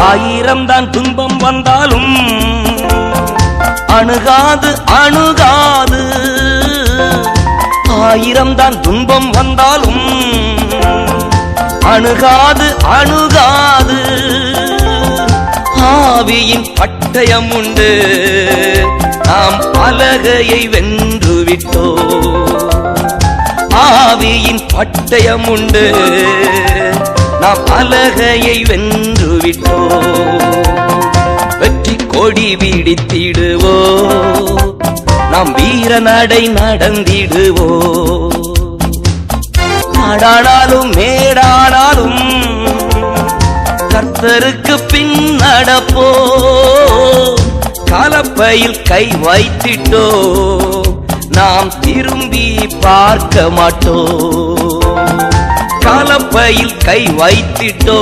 ஆயிரம் தான் துன்பம் வந்தாலும் அணுகாது அணுகாது. ஆயிரம் தான் துன்பம் வந்தாலும் அணுகாது அணுகாது. ஆவியின் பட்டயம் உண்டு. நாம் அலகையை வென்று விட்டோ ஆவியின் பட்டயம் உண்டு. நாம் அலகையை வென்று வெற்றி கொடி பிடித்திடுவோ நாம் வீர நடை நடந்திடுவோ. நாடானாலும் மேடானாலும் கர்த்தருக்கு பின் நடப்போ. கலப்பையில் கை வைத்திட்டோ. நாம் திரும்பி பார்க்க மாட்டோ. கலப்பையில் கை வைத்திட்டோ.